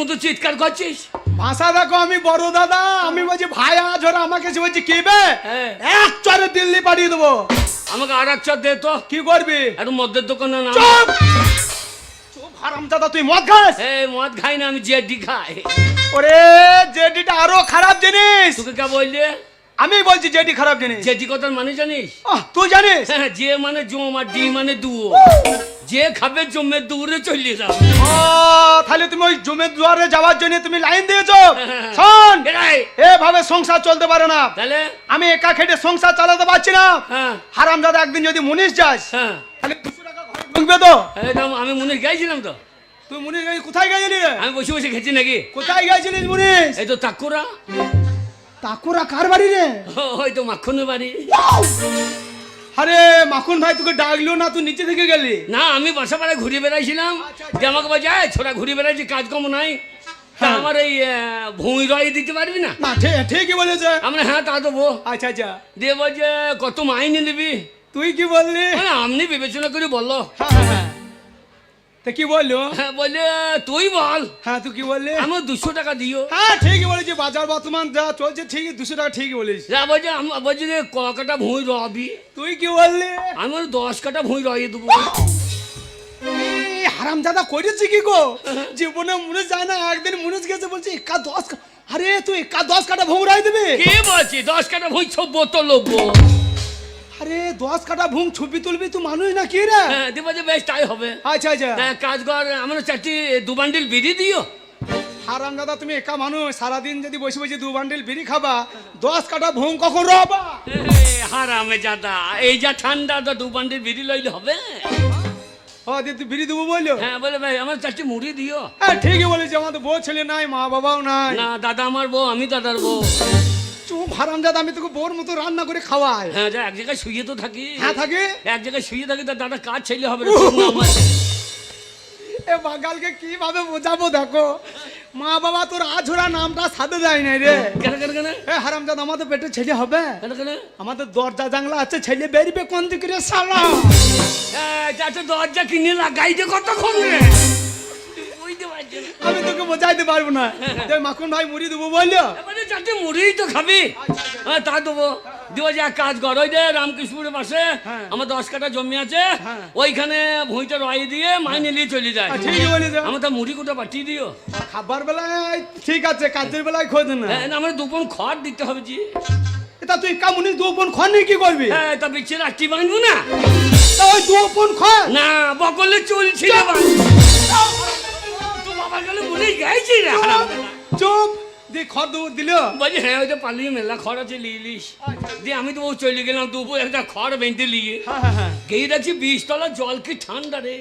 মতো চিৎকার করছিস? ভাষা দেখো আমি বড় দাদা আমি বলছি ভাই আজ ওরা আমাকে সে বলছি কি বে? হ্যাঁ। এক চরে দিল্লি পাঠিয়ে দেবো। আমাকে আর এক চর দে তো। কি করবি? একটু মদের দোকানে না। চুপ! চুপ হারাম দাদা তুই মদ খাস? এ মদ খাই না আমি জেডি খাই। ওরে জেডিটা আরও খারাপ জিনিস। তোকে কে বললে? আমি বলছি জেডি খারাপ জিনিস। জেডি কথার মানে জানিস? তুই জানিস? হ্যাঁ, যে মানে জম আর ডি মানে দুও যে খাবে জমে দূরে চলে যাবে। ও, তাহলে তুমি ওই জমির দুয়ারে যাওয়ার জন্য তুমি লাইন দিয়েছ? শোন এরাই এভাবে সংসার চলতে পারে না। তাহলে? আমি একা খেটে সংসার চালাতে পারছি না। হ্যাঁ। হারাম দাদা একদিন যদি মুনিশ যাস হ্যাঁ। তাহলে দুশো টাকা ঘরে ঢুকবে তো? আমি মনে গেছিলাম তো। তুই মুনিশ কোথায় গেছিলি আমি বসে বসে খেছি নাকি? কোথায় গেছিলিস মুনিশ? এই তো তাকুরা তাকুরা কার বাড়ি রে? ওই তো মাখনের বাড়ি। আরে মাখন ভাই তোকে ডাকলো না তুই নিচে থেকে গেলি? না আমি বাসা পাড়ায় ঘুরে বেড়াইছিলাম। যে আমাকে বলছে "এই, ছোড়া ঘুরে বেড়াইছি কাজকর্ম নাই। হ্যাঁ। আমার এই ভুঁই রয় দিতে পারবি না? না ঠিক ঠিকই বলেছে। আমরা হ্যাঁ তা দেবো আচ্ছা আচ্ছা। দিয়ে বলছে কত মাইনে নিবি? তুই কি বললি? মানে আপনি বিবেচনা করে বলল হ্যাঁ, হ্যাঁ, হ্যাঁ। তা কি বলল? হ্যাঁ বললে তুই বল। হ্যাঁ তুই কি বললি? আমার দুশো টাকা দিও। হ্যাঁ ঠিকই বলেছি বাজার বর্তমান যা চলছে ঠিকই দুশো টাকা ঠিকই বলিস যা বলছে আমি বলছি যে ক কাটা ভুঁই রবি। তুই কি বললি? আমি দশ কাটা ভুঁই রয়ে দেবো। হারাম দাদা করেছি কি গো? জীবনে মনে যায় না একদিন মনে গেছে বলছি একা দশ আরে তুই একা দশ কাটা ভোমরাই দিবি? কে বলছি দশ কাটা ভুঁই সব বোতল লোবো আরে দশ কাটা ভুম ছবি তুলবি তুই মানুষ না কি রে? হ্যাঁ দিয়ে বলছে বেশ তাই হবে। আচ্ছা আচ্ছা। তা কাজ কর আমার চারটি দু বান্ডিল বিড়ি দিও। হারাম দাদা তুমি একা মানুষ সারাদিন যদি বসে বসে দু বান্ডিল বিড়ি খাবা দশ কাটা ভুম কখন রবা? হারামে জাদা এই যা ঠান্ডা তো দু বান্ডিল বিড়ি লইলে হবে। ও দি তুই বিড়ি দেবো বলল? হ্যাঁ বলে ভাই আমার চারটি মুড়ি দিও। হ্যাঁ ঠিকই বলেছি আমাদের বউ ছেলে নাই মা বাবাও নাই। না দাদা আমার বউ আমি দাদার বউ। চুপ হারাম দাদা আমি তোকে বউর মতো রান্না করে খাওয়াই। হ্যাঁ যা এক জায়গায় শুয়ে তো থাকি। হ্যাঁ থাকে? এক জায়গায় শুয়ে থাকি তার দাদা কাজ ছেলে হবে না, এ বাঙালকে কীভাবে বোঝাবো দেখো? মা বাবা তোর আঝোরা নামটা সাথে দেয় নাই রে। কেন কেন কেন? এ হারামজাদ আমাদের পেটে ছেলে হবে। কেন কেন? আমাদের দরজা জানলা আছে ছেলে বেরিবে কোন দিকে রে শালা? এই, চারটে দরজা কিনে লাগাই যে কতক্ষণ রে। আমি তোকে বোঝাইতে পারব না। মাখন ভাই মুড়ি দেবো বলল? চারটে মুড়িই তো খাবি। হ্যাঁ তা দেবো। দিব যে এক কাজ কর ওই যে রামকৃষ্ণপুরের পাশে হ্যাঁ। আমার দশ কাটা জমি আছে হ্যাঁ। ওইখানে ভুঁইটা রয়ে দিয়ে মাইনে নিয়ে চলে যায়। ঠিকই আমার তা মুড়ি কোটা পাঠিয়ে দিও? খাবার বেলায় ঠিক আছে কাজের বেলায় খোঁজ না। হ্যাঁ না, আমার দুপন খড় দিতে হবে জি। এটা তুই কামুনি দু বোন খন নিয়ে কি করবি? হ্যাঁ তা বিচ্ছে রাখতে বাঁধবো না। তা ওই দু বোন খন না বকলে চলছিল তো বাবা গেলে মনে গেছি হারামজাদা। চুপ! দিয়ে খড় দেবো দিল। বলছি হ্যাঁ ওই তো পালিয়ে মেলা খড় আছে লিয়ে লিস দিয়ে আমি তো ও চলে গেলাম দুপুর একটা খড় বেঁধে লিয়ে হ্যাঁ হ্যাঁ হ্যাঁ। গেয়ে দেখছি বিশ তলা জল কি ঠান্ডা রে?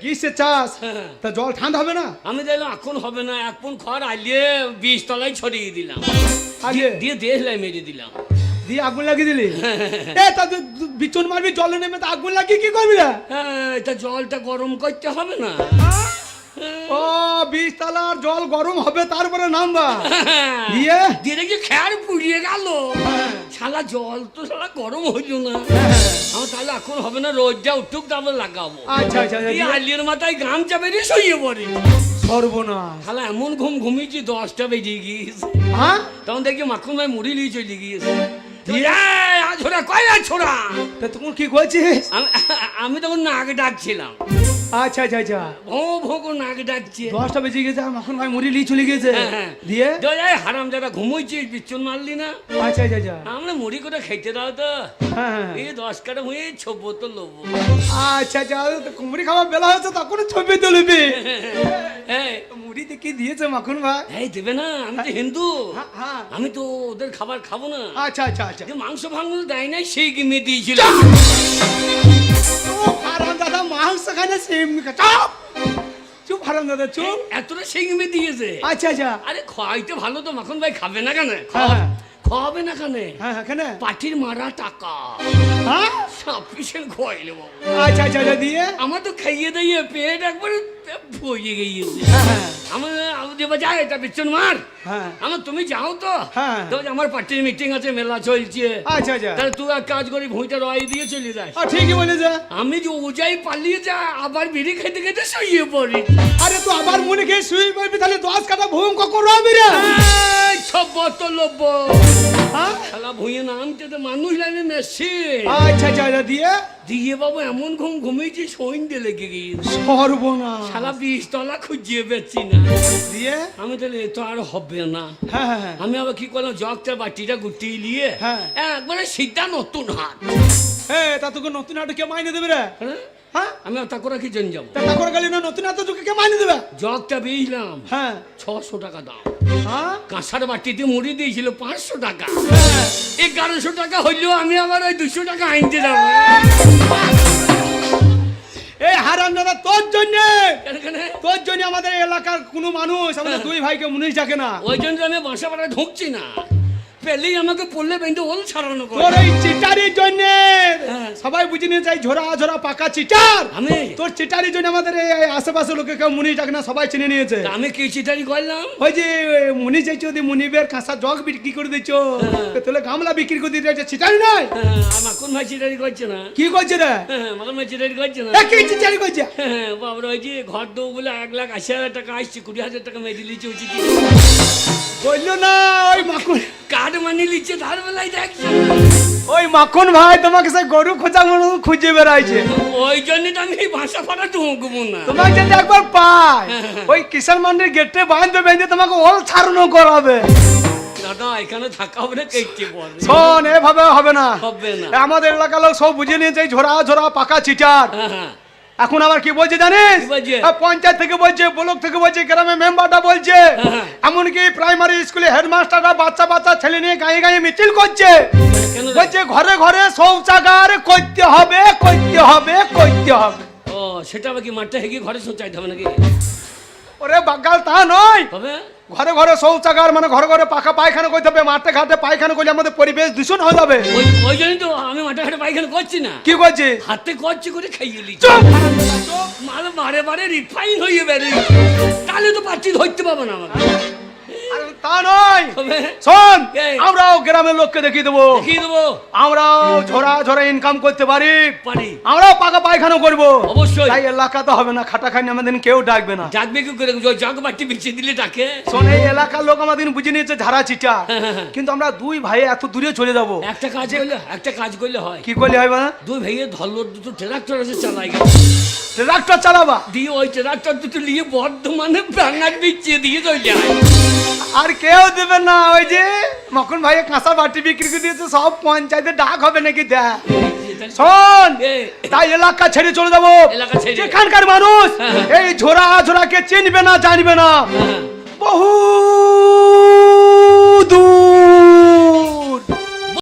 গ্রীষ্মের চাষ? হ্যাঁ। তা জল ঠান্ডা হবে না? আমি দেখলাম এখন হবে না এক পন খড় আলিয়ে বিশ তলায় ছড়িয়ে দিলাম। দিয়ে দেহলাই মেরে দিলাম। দিয়ে আগুন লাগিয়ে দিলি? এ তা দু- বিচুন মারবি জলে নেমে তা আগুন লাগিয়ে কি করবি না হ্যাঁ তা জলটা গরম করতে হবে না। ও বিশ তালার জল গরম হবে তারপরে নামবা। দিয়ে? দিয়ে দেখি খেয়ার পুড়িয়ে গেল। হ্যাঁ। শালা জল তো শালা গরম হইল না। আমার তাহলে এখন হবে না রোজটা উঠুক তারপর লাগাবো। আচ্ছা আচ্ছা আচ্ছা, আলিয়ার মাথায় গামছা বেরিয়ে শুয়ে পড়ি। সর্বনাশ। শালা এমন ঘুম ঘুমিয়েছি দশটা বেজে গিয়েছে। হ্যাঁ? তখন দেখি মাখন ভাই মুড়ি নিয়ে চলে গিয়েছে। ছোড়া কয় না ছোড়া? তা তুমি কি করছিস আমি তখন নাক ডাকছিলাম। আচ্ছা আচ্ছা আচ্ছা। ভো ভো করে নাক ডাকছে। দশটা বেজে গেছে আর এখন ভাই মুড়ি লিয়ে চলে গেছে। হ্যাঁ, হ্যাঁ। দিয়ে? হারাম যারা ঘুমোইছিস বিচ্ছন মারলি না। আচ্ছা আচ্ছা আচ্ছা। আমরা মুড়ি করে খাইতে দাও তো। হ্যাঁ এই দশ কাটা হয়ে ছোবো তো লোবো। আচ্ছা আচ্ছা তো কুমড়ি খাওয়া বেলা হচ্ছে তখন ছবি তুলবি হ্যাঁ মুড়ি দেখি দিয়েছে মাখন ভাই? এই দেবে না আমি তো হিন্দু। আমি তো ওদের খাবার খাব না। আচ্ছা আচ্ছা আচ্ছা। মাংস ভাঙল দেয় নাই সেই গিমে দিয়েছিল? দাদা মাংস খানে সিম চপ! চুপ হারাম দাদা চুপ। এতটা সিংমি দিয়েছে। আচ্ছা আচ্ছা। আরে খাইতে ভালো তো মাখন ভাই খাবে না কেন? হ্যাঁ, হ্যাঁ। খাওয়াবে না কেন? হ্যাঁ, হ্যাঁ কেন? পাঠির মারা টাকা। হ্যাঁ? আচ্ছা, খোয়াইলে বাবু। আচ্ছা, আচ্ছা আচ্ছা দিয়ে? আমার তো খাইয়ে পেট একবার গিয়েছে আমার দেবা যায় এটা মার। হ্যাঁ। আমার তুমি যাও তো। হ্যাঁ। আমার পার্টির মিটিং আছে মেলা চলছে। আচ্ছা আচ্ছা। তাহলে তুই এক কাজ করি ভুঁইটা রয় দিয়ে চলে যাস। ঠিকই বলে যা আমি যে ওজাই পালিয়ে যা আবার বিড়ি খেতে খেতে শুয়ে পড়ি। আরে তুই আবার মনে খেয়ে শুয়ে পড়বি তাহলে দশ কাটা ভূম কখন রে? কত হ্যাঁ? শালা তো মানুষ লাইনে আচ্ছা, আচ্ছা, আচ্ছা দিয়ে? দিয়ে বাবু এমন ঘুম ঘুমিয়েছি সইন লেগে সর্বনা শালা তলা খুঁজিয়ে পেয়েছি না। দিয়ে? আমি তাহলে এ তো আর হবে না। হ্যাঁ, হ্যাঁ, হ্যাঁ। আমি আবার কি করলাম জগটা বাটিটা গুটিয়ে নিয়ে একবারে সিদ্ধা নতুন হাট। হ্যাঁ তা তোকে নতুন হাটে কে মাইনে দেবে রে? হ্যাঁ? আমি তা করে কি জন যাব করে গেলি না নতুন হাতে তোকে কে মাইনে দেবে? জগটা বেইলাম। হ্যাঁ। ছশো টাকা দাম। হ্যাঁ? কাঁসার বাটিতে মুড়ি দিয়েছিল পাঁচশো টাকা। এগারোশো টাকা হইলেও আমি আবার ওই দুশো টাকা আনতে যাব। এই হারাম দাদা তোর জন্য! তোর জন্য আমাদের এলাকার কোনো মানুষ আমাদের হ্যাঁ। দুই ভাইকে মুনিশ ডাকে না। ওই জন্য আমি বাসা ভাড়া ঢুকছি না। পেলেই আমাকে পড়লে বেঁধে ওল ছাড়ানো তোর এই চিটারির জন্য। হ্যাঁ। সবাই বুঝে নিয়ে চাই ঝোরা ঝোরা পাকা চিটার। আমি? তোর চিটারির জন্য আমাদের এই আশেপাশে লোকে কেউ মুনি ডাক না সবাই চিনে নিয়েছে। আমি কি চিটারি করলাম? ওই যে মুনি চাইছো যদি মুনিবের কাঁসা জগ বিক্রি করে দিচ্ছ? হ্যাঁ। তাহলে গামলা বিক্রি করে দিতে চিটারি নয় হ্যাঁ, আমার কোন ভাই চিটারি করছে না। কি করছে রে? আমার ভাই চিটারি করছে না। কি চিটারি করছে? বাবরা ওই যে ঘর দো বলে এক লাখ আশি হাজার টাকা আসছে কুড়ি হাজার টাকা মেরে দিয়েছে বলল না ওই মাকুড় ওই মাখন ভাই তোমাকে গরু খোঁজা খুঁজে বেড়াইছে। ওই জন্য আমি ভাষা না। তোমাকে যদি একবার পাই ওই কিষান গেটে বাঁধবে বেঁধে তোমাকে ওল ছাড়ানো করাবে। শোন এভাবে হবে না। হবে না। আমাদের এলাকার লোক সব বুঝে নিয়েছে ঝোরা ঝোরা পাকা চিটার। হ্যাঁ, হ্যাঁ। এখন আবার কি বলছে জানিস? পঞ্চায়েত থেকে বলছে ব্লক থেকে বলছে গ্রামে মেম্বারটা বলছে। হ্যাঁ। এমনকি প্রাইমারি স্কুলে হেডমাস্টাররা বাচ্চা বাচ্চা ছেলে নিয়ে গায়ে গায়ে মিছিল করছে। বলছে ঘরে ঘরে শৌচাগার করতে হবে করতে হবে করতে হবে। ও সেটা কি মাঠটা হেগে ঘরে শৌচাইতে হবে নাকি? ওরে বাগাল তা নয়। তবে? ঘরে ঘরে শৌচাগার মানে ঘরে ঘরে পাখা পায়খানা করতে হবে মাঠে ঘাটে পায়খানা করলে আমাদের পরিবেশ দূষণ হয়ে যাবে। ওই জন্য তো আমি মাঠে ঘাটে পায়খানা করছি না। কি করছি? হাতে করছি করে খাইয়ে গেলি মাল মারে বারে রিফাইন হয়ে রে তাহলে তো পাচ্ছি ধরতে পাবো না আমাকে। তা নয়। শোন আমরাও গ্রামের লোককে দেখিয়ে দেবো। দেখিয়ে দেবো। আমরাও ঝোরা ঝোরা ইনকাম করতে পারি। পারি। আমরাও পাকা পায়খানা করব। অবশ্যই। তাই এলাকা তো হবে না খাটা খানি আমাদের কেউ ডাকবে না। ডাকবে কি করে? জগ মাটি বিছিয়ে দিলে ডাকে। শোন এই এলাকার লোক আমাদের বুঝে নিয়েছে ঝাড়া চিটা হ্যাঁ, হ্যাঁ, হ্যাঁ। কিন্তু আমরা দুই ভাই এত দূরে চলে যাব। একটা কাজ করলে একটা কাজ করলে হয়। কি করলে হয় না দুই ভাইয়ে ধরলো দুটো ট্রাক্টর আছে চালাই ট্রাক্টর চালাবা। দিয়ে ওই ট্রাক্টর দুটো নিয়ে বর্ধমানে প্রাঙ্গার বিছিয়ে দিয়ে চলে যায়। আর কেউ দেবে না ওই যে মখন ভাই কাঁচা বাটি বিক্রি করে দিয়েছে সব পঞ্চায়েতে ডাক হবে নাকি দেখ। শোন তাই এলাকা ছেড়ে চলে যাব। যেখানকার মানুষ এই ঝোরা ঝোরাকে চিনবে না জানবে না। বহু দূর